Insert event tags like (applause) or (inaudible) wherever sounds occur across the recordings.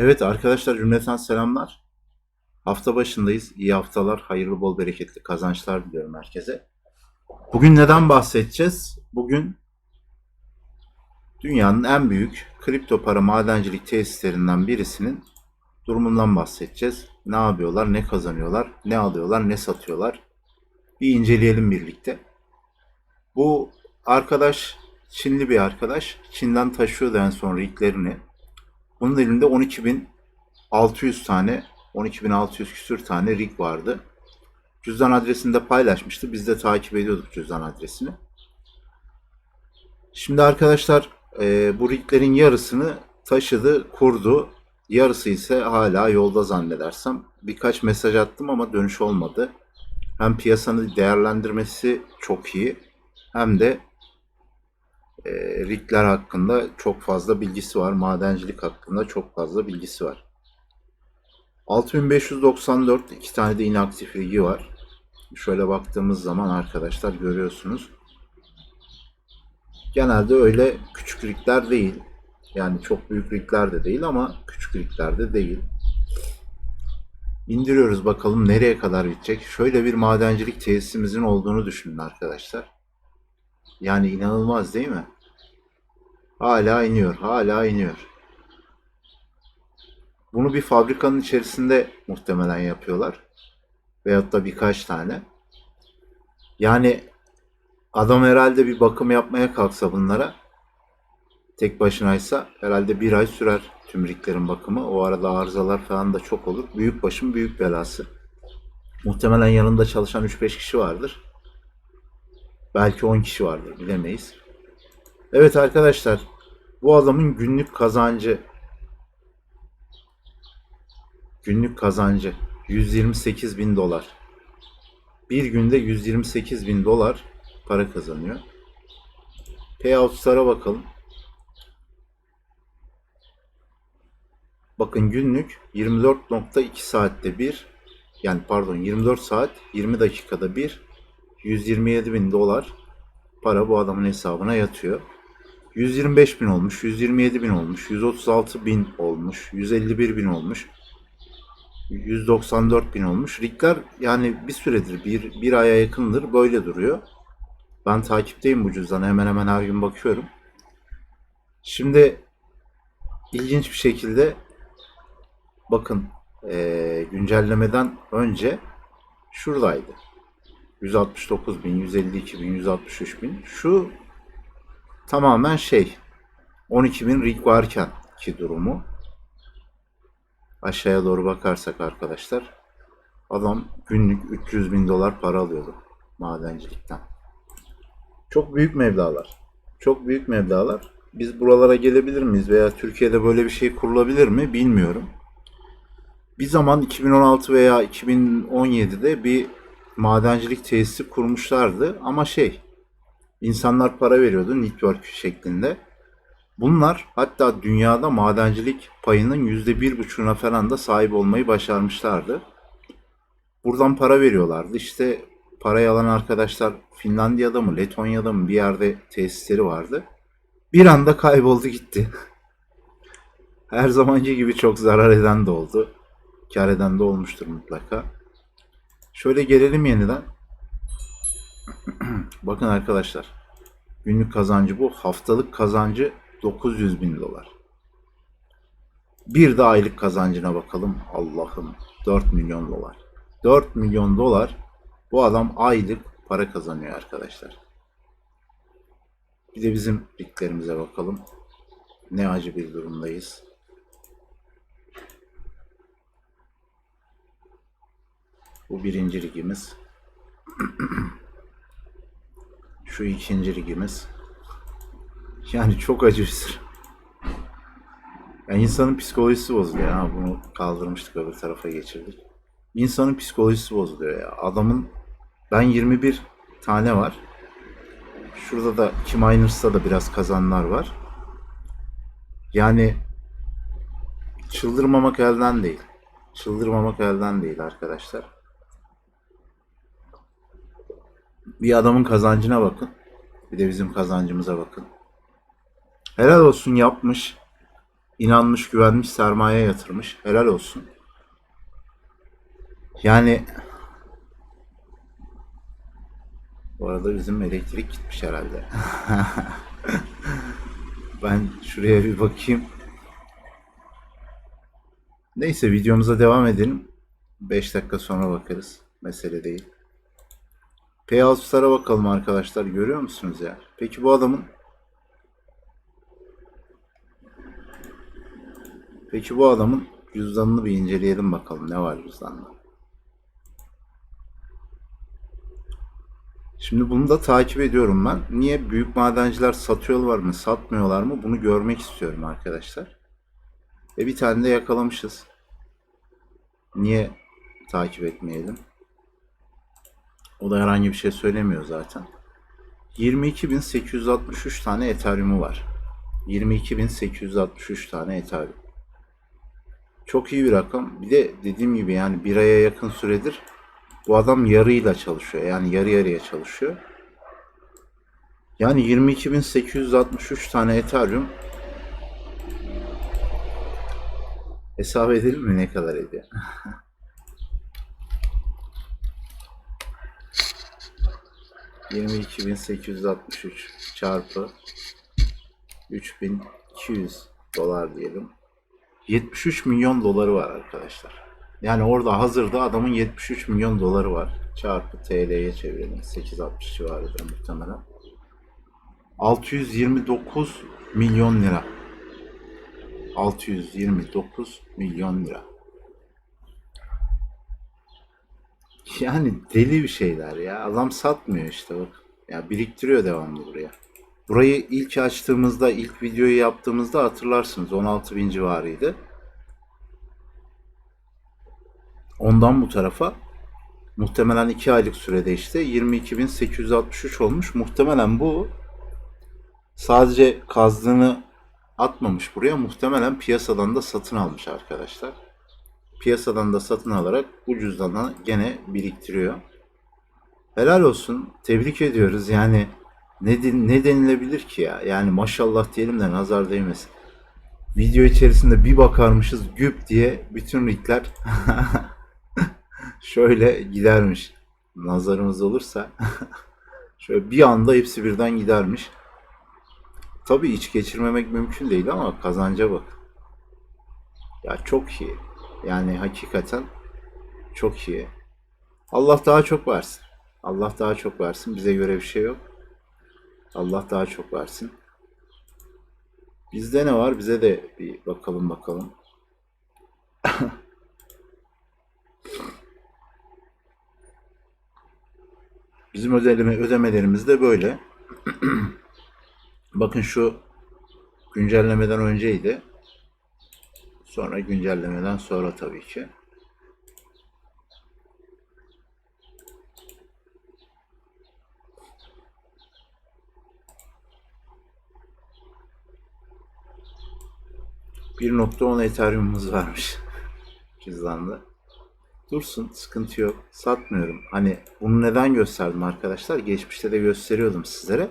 Evet arkadaşlar cümleten selamlar. Hafta başındayız. İyi haftalar, hayırlı bol bereketli kazançlar diliyorum herkese. Bugün neden bahsedeceğiz? Bugün dünyanın en büyük kripto para madencilik tesislerinden birisinin durumundan bahsedeceğiz. Ne yapıyorlar, ne kazanıyorlar, ne alıyorlar, ne satıyorlar. Bir inceleyelim birlikte. Bu arkadaş Çinli bir arkadaş. Çin'den taşıyordu en son riglerini. Bunun elinde 12.600 tane, 12.600 küsür tane rig vardı. Cüzdan adresini de paylaşmıştı. Biz de takip ediyorduk cüzdan adresini. Şimdi arkadaşlar e, bu riglerin yarısını taşıdı, kurdu. Yarısı ise hala yolda zannedersem. Birkaç mesaj attım ama dönüş olmadı. Hem piyasanın değerlendirmesi çok iyi hem de e, rigler hakkında çok fazla bilgisi var. Madencilik hakkında çok fazla bilgisi var. 6594 iki tane de inaktif rigi var. Şöyle baktığımız zaman arkadaşlar görüyorsunuz. Genelde öyle küçük rigler değil. Yani çok büyük rigler de değil ama küçük rigler de değil. İndiriyoruz bakalım nereye kadar gidecek. Şöyle bir madencilik tesisimizin olduğunu düşünün arkadaşlar. Yani inanılmaz değil mi? Hala iniyor, hala iniyor. Bunu bir fabrikanın içerisinde muhtemelen yapıyorlar. Veyahut da birkaç tane. Yani adam herhalde bir bakım yapmaya kalksa bunlara tek başınaysa herhalde bir ay sürer tümriklerin bakımı. O arada arızalar falan da çok olur. Büyük başın büyük belası. Muhtemelen yanında çalışan 3-5 kişi vardır. Belki 10 kişi vardır bilemeyiz. Evet arkadaşlar bu adamın günlük kazancı günlük kazancı 128 bin dolar. Bir günde 128 bin dolar para kazanıyor. Payout'lara bakalım. Bakın günlük 24.2 saatte bir yani pardon 24 saat 20 dakikada bir 127 bin dolar para bu adamın hesabına yatıyor. 125 bin olmuş, 127 bin olmuş, 136 bin olmuş, 151 bin olmuş, 194 bin olmuş. Rigler yani bir süredir, bir, bir aya yakındır böyle duruyor. Ben takipteyim bu cüzdanı, hemen hemen her gün bakıyorum. Şimdi ilginç bir şekilde bakın eee, güncellemeden önce şuradaydı. 169 bin, 152 bin, 163 bin. Şu tamamen şey 12 bin rig varken ki durumu. Aşağıya doğru bakarsak arkadaşlar adam günlük 300 bin dolar para alıyordu madencilikten. Çok büyük meblalar. Çok büyük meblalar. Biz buralara gelebilir miyiz veya Türkiye'de böyle bir şey kurulabilir mi bilmiyorum. Bir zaman 2016 veya 2017'de bir madencilik tesisi kurmuşlardı ama şey insanlar para veriyordu network şeklinde. Bunlar hatta dünyada madencilik payının yüzde bir buçuğuna falan da sahip olmayı başarmışlardı. Buradan para veriyorlardı. İşte parayı alan arkadaşlar Finlandiya'da mı Letonya'da mı bir yerde tesisleri vardı. Bir anda kayboldu gitti. (laughs) Her zamanki gibi çok zarar eden de oldu. Kar eden de olmuştur mutlaka. Şöyle gelelim yeniden. (clears throat) Bakın arkadaşlar. Günlük kazancı bu. Haftalık kazancı 900 bin dolar. Bir de aylık kazancına bakalım. Allah'ım 4 milyon dolar. 4 milyon dolar bu adam aylık para kazanıyor arkadaşlar. Bir de bizim liglerimize bakalım. Ne acı bir durumdayız. Bu birinci ligimiz. (clears throat) Şu ikinci ligimiz. Yani çok acı bir sıra. Yani insanın psikolojisi bozuluyor. Ha, bunu kaldırmıştık öbür tarafa geçirdik. İnsanın psikolojisi bozuluyor ya. Adamın ben 21 tane var. Şurada da Kim Miners'ta da biraz kazanlar var. Yani çıldırmamak elden değil. Çıldırmamak elden değil arkadaşlar. Bir adamın kazancına bakın. Bir de bizim kazancımıza bakın. Helal olsun yapmış. inanmış, güvenmiş, sermaye yatırmış. Helal olsun. Yani bu arada bizim elektrik gitmiş herhalde. (laughs) ben şuraya bir bakayım. Neyse videomuza devam edelim. 5 dakika sonra bakarız. Mesele değil. Payouts'lara bakalım arkadaşlar. Görüyor musunuz ya? Peki bu adamın Peki bu adamın cüzdanını bir inceleyelim bakalım. Ne var cüzdanda? Şimdi bunu da takip ediyorum ben. Niye büyük madenciler satıyorlar mı, satmıyorlar mı? Bunu görmek istiyorum arkadaşlar. Ve bir tane de yakalamışız. Niye takip etmeyelim? O da herhangi bir şey söylemiyor zaten. 22.863 tane Ethereum'u var. 22.863 tane Ethereum. Çok iyi bir rakam. Bir de dediğim gibi yani bir aya yakın süredir bu adam yarıyla çalışıyor. Yani yarı yarıya çalışıyor. Yani 22.863 tane Ethereum hesap edelim mi ne kadar ediyor? (laughs) ...22.863 çarpı 3200 dolar diyelim. 73 milyon doları var arkadaşlar. Yani orada hazırda adamın 73 milyon doları var. Çarpı TL'ye çevirelim. 860 civarıdır muhtemelen. 629 milyon lira. 629 milyon lira. Yani deli bir şeyler ya. Adam satmıyor işte bak. Ya biriktiriyor devamlı buraya. Burayı ilk açtığımızda, ilk videoyu yaptığımızda hatırlarsınız 16 bin civarıydı. Ondan bu tarafa muhtemelen 2 aylık sürede işte 22.863 olmuş. Muhtemelen bu sadece kazdığını atmamış buraya. Muhtemelen piyasadan da satın almış arkadaşlar. Piyasadan da satın alarak bu cüzdanı gene biriktiriyor. Helal olsun. Tebrik ediyoruz. Yani ne, ne denilebilir ki ya? Yani maşallah diyelim de nazar değmesin. Video içerisinde bir bakarmışız güp diye bütün rigler (laughs) şöyle gidermiş. Nazarımız olursa (laughs) şöyle bir anda hepsi birden gidermiş. Tabii iç geçirmemek mümkün değil ama kazanca bak. Ya çok iyi. Yani hakikaten çok iyi. Allah daha çok versin. Allah daha çok versin. Bize göre bir şey yok. Allah daha çok versin. Bizde ne var? Bize de bir bakalım bakalım. (laughs) Bizim ödeme, ödemelerimiz de böyle. (clears throat) Bakın şu güncellemeden önceydi. Sonra güncellemeden sonra tabii ki. ...1.10 Ethereum'umuz varmış (laughs) cüzdanda. Dursun, sıkıntı yok. Satmıyorum. Hani bunu neden gösterdim arkadaşlar? Geçmişte de gösteriyordum sizlere.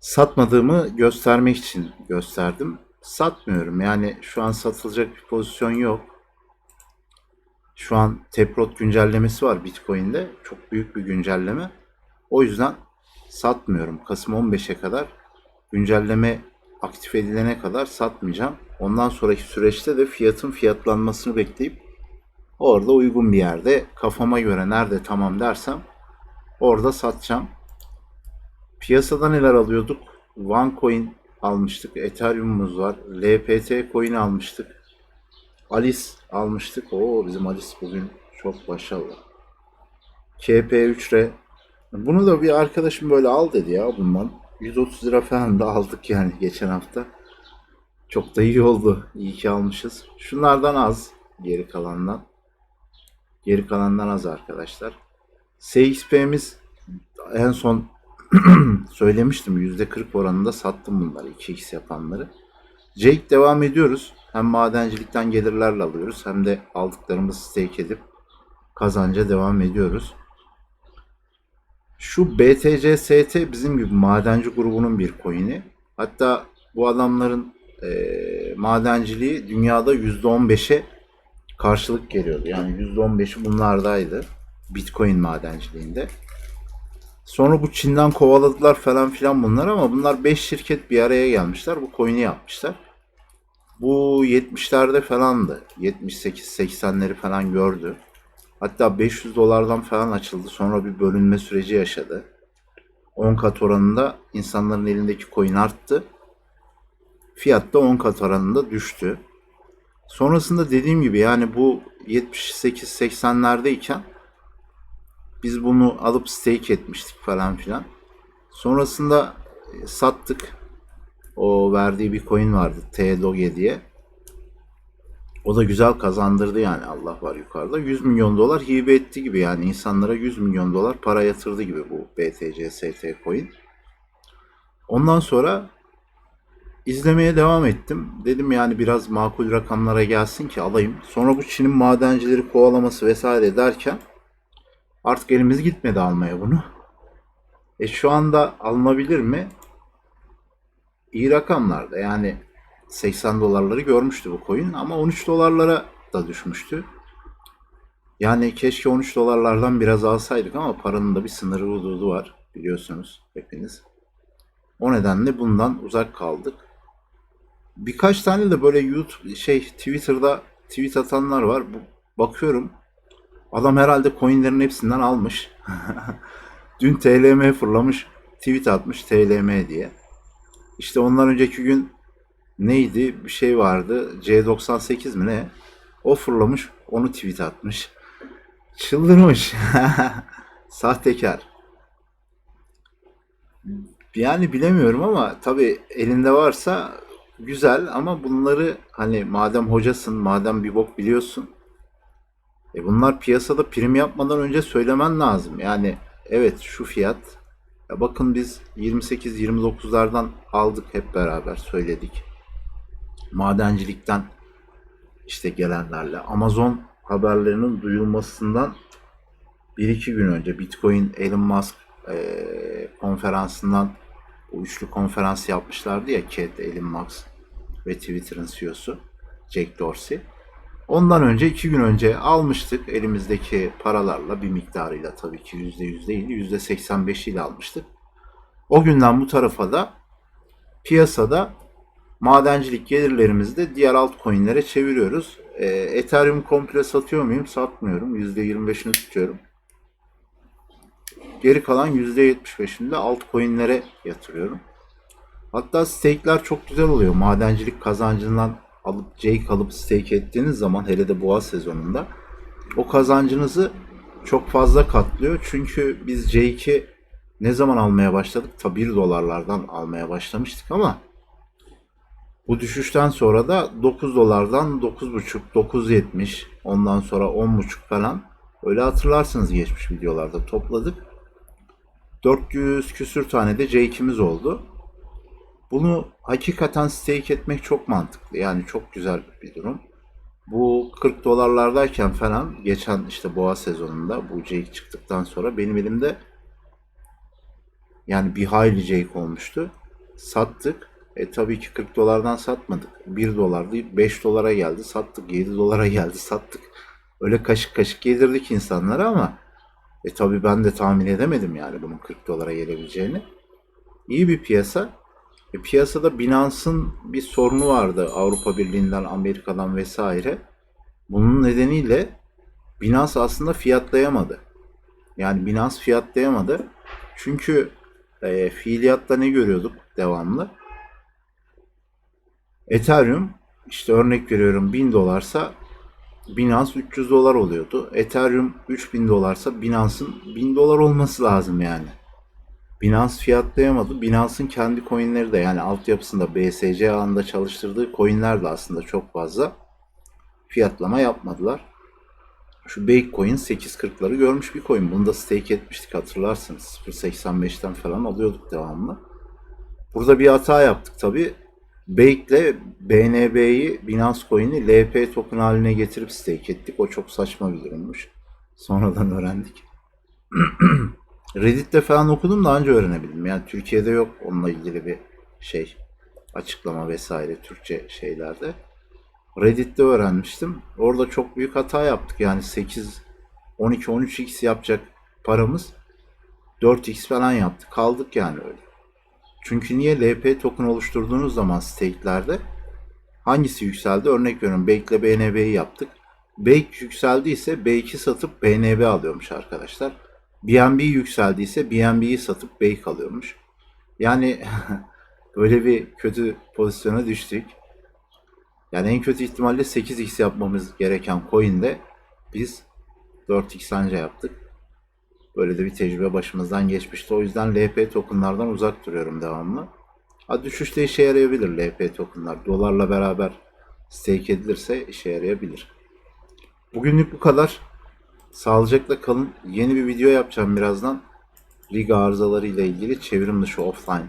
Satmadığımı göstermek için gösterdim. Satmıyorum. Yani şu an satılacak bir pozisyon yok. Şu an Teprot güncellemesi var Bitcoin'de. Çok büyük bir güncelleme. O yüzden satmıyorum. Kasım 15'e kadar güncelleme aktif edilene kadar satmayacağım. Ondan sonraki süreçte de fiyatın fiyatlanmasını bekleyip orada uygun bir yerde kafama göre nerede tamam dersem orada satacağım. Piyasada neler alıyorduk? OneCoin almıştık. Ethereum'umuz var. LPT coin almıştık. Alice almıştık. Oo bizim Alice bugün çok başarılı. KP3R. Bunu da bir arkadaşım böyle al dedi ya bundan. 130 lira falan da aldık yani geçen hafta. Çok da iyi oldu. İyi ki almışız. Şunlardan az. Geri kalandan. Geri kalandan az arkadaşlar. CXP'miz en son (clears throat) söylemiştim %40 oranında sattım bunları 2x yapanları. Jake devam ediyoruz. Hem madencilikten gelirlerle alıyoruz hem de aldıklarımızı stake edip kazanca devam ediyoruz. Şu BTC ST bizim gibi madenci grubunun bir coin'i. Hatta bu adamların e, madenciliği dünyada %15'e karşılık geliyordu. Yani %15'i bunlardaydı. Bitcoin madenciliğinde. Sonra bu Çin'den kovaladılar falan filan bunlar ama bunlar 5 şirket bir araya gelmişler. Bu coin'i yapmışlar. Bu 70'lerde falandı. 78-80'leri falan gördü. Hatta 500 dolardan falan açıldı. Sonra bir bölünme süreci yaşadı. 10 kat oranında insanların elindeki coin arttı. Fiyat da 10 kat oranında düştü. Sonrasında dediğim gibi yani bu 78-80'lerdeyken biz bunu alıp stake etmiştik falan filan. Sonrasında e, sattık. O verdiği bir coin vardı TDOGE diye. O da güzel kazandırdı yani Allah var yukarıda. 100 milyon dolar hibe etti gibi yani insanlara 100 milyon dolar para yatırdı gibi bu BTC ST coin. Ondan sonra izlemeye devam ettim. Dedim yani biraz makul rakamlara gelsin ki alayım. Sonra bu Çin'in madencileri kovalaması vesaire derken artık elimiz gitmedi almaya bunu. E şu anda alınabilir mi? İyi rakamlarda yani 80 dolarları görmüştü bu coin ama 13 dolarlara da düşmüştü. Yani keşke 13 dolarlardan biraz alsaydık ama paranın da bir sınırı hududu var biliyorsunuz hepiniz. O nedenle bundan uzak kaldık. Birkaç tane de böyle YouTube şey Twitter'da tweet atanlar var. Bakıyorum adam herhalde coinlerin hepsinden almış. (laughs) Dün TLM fırlamış tweet atmış TLM diye. İşte ondan önceki gün neydi bir şey vardı C98 mi ne? O fırlamış onu tweet atmış. Çıldırmış. (laughs) Sahtekar. Yani bilemiyorum ama tabii elinde varsa güzel ama bunları hani madem hocasın, madem bir bok biliyorsun. E bunlar piyasada prim yapmadan önce söylemen lazım. Yani evet şu fiyat. Ya bakın biz 28-29'lardan aldık hep beraber söyledik. Madencilikten işte gelenlerle. Amazon haberlerinin duyulmasından 1-2 gün önce Bitcoin Elon Musk e, konferansından bu üçlü konferans yapmışlardı ya Cat, Elon Musk ve Twitter'ın CEO'su Jack Dorsey. Ondan önce iki gün önce almıştık elimizdeki paralarla bir miktarıyla tabii ki yüzde yüz değil yüzde 85 ile almıştık. O günden bu tarafa da piyasada madencilik gelirlerimizi de diğer altcoin'lere çeviriyoruz. E, Ethereum komple satıyor muyum? Satmıyorum. %25'ini tutuyorum. Geri kalan %75'ini de altcoin'lere yatırıyorum. Hatta stake'ler çok güzel oluyor. Madencilik kazancından alıp Jake alıp stake ettiğiniz zaman hele de boğa sezonunda o kazancınızı çok fazla katlıyor. Çünkü biz Jake'i ne zaman almaya başladık? Ta 1 dolarlardan almaya başlamıştık ama bu düşüşten sonra da 9 dolardan 9.5, 9.70 ondan sonra 10.5 falan öyle hatırlarsınız geçmiş videolarda topladık. 400 küsür tane de Jake'imiz oldu. Bunu hakikaten stake etmek çok mantıklı. Yani çok güzel bir durum. Bu 40 dolarlardayken falan geçen işte boğa sezonunda bu Jake çıktıktan sonra benim elimde yani bir hayli Jake olmuştu. Sattık. E tabii ki 40 dolardan satmadık. 1 dolar değil 5 dolara geldi sattık. 7 dolara geldi sattık. Öyle kaşık kaşık yedirdik insanlara ama e tabii ben de tahmin edemedim yani bunun 40 dolara gelebileceğini. İyi bir piyasa. E, piyasada Binance'ın bir sorunu vardı Avrupa Birliği'nden, Amerika'dan vesaire. Bunun nedeniyle Binance aslında fiyatlayamadı. Yani Binance fiyatlayamadı. Çünkü e, fiiliyatta ne görüyorduk devamlı? Ethereum işte örnek veriyorum 1000 dolarsa Binance 300 dolar oluyordu. Ethereum 3000 dolarsa Binance'ın 1000 dolar olması lazım yani. Binance fiyatlayamadı. Binance'ın kendi coinleri de yani altyapısında BSC ağında çalıştırdığı coinler de aslında çok fazla fiyatlama yapmadılar. Şu Bakecoin 8.40'ları görmüş bir coin. Bunu da stake etmiştik hatırlarsınız. 0.85'ten falan alıyorduk devamlı. Burada bir hata yaptık tabi. Bake ile BNB'yi Binance Coin'i LP token haline getirip stake ettik. O çok saçma bir durummuş. Sonradan öğrendik. (clears throat) Reddit'te falan okudum da anca öğrenebildim. Yani Türkiye'de yok onunla ilgili bir şey. açıklama vesaire Türkçe şeylerde. Reddit'te öğrenmiştim. Orada çok büyük hata yaptık. Yani 8, 12, 13x yapacak paramız 4x falan yaptı. Kaldık yani öyle. Çünkü niye LP token oluşturduğunuz zaman stake'lerde hangisi yükseldi? Örnek veriyorum Bake ile BNB'yi yaptık. Bake yükseldiyse B2 satıp BNB alıyormuş arkadaşlar. BNB yükseldiyse BNB'yi satıp Bake alıyormuş. Yani (laughs) böyle bir kötü pozisyona düştük. Yani en kötü ihtimalle 8x yapmamız gereken coin'de biz 4x anca yaptık. Böyle de bir tecrübe başımızdan geçmişti. O yüzden LP tokenlardan uzak duruyorum devamlı. Ha düşüşte işe yarayabilir LP tokenlar. Dolarla beraber stake edilirse işe yarayabilir. Bugünlük bu kadar. Sağlıcakla kalın. Yeni bir video yapacağım birazdan. Rig arızaları ile ilgili çevrim dışı offline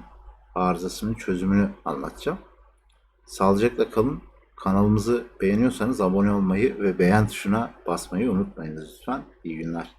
arızasının çözümünü anlatacağım. Sağlıcakla kalın. Kanalımızı beğeniyorsanız abone olmayı ve beğen tuşuna basmayı unutmayınız lütfen. İyi günler.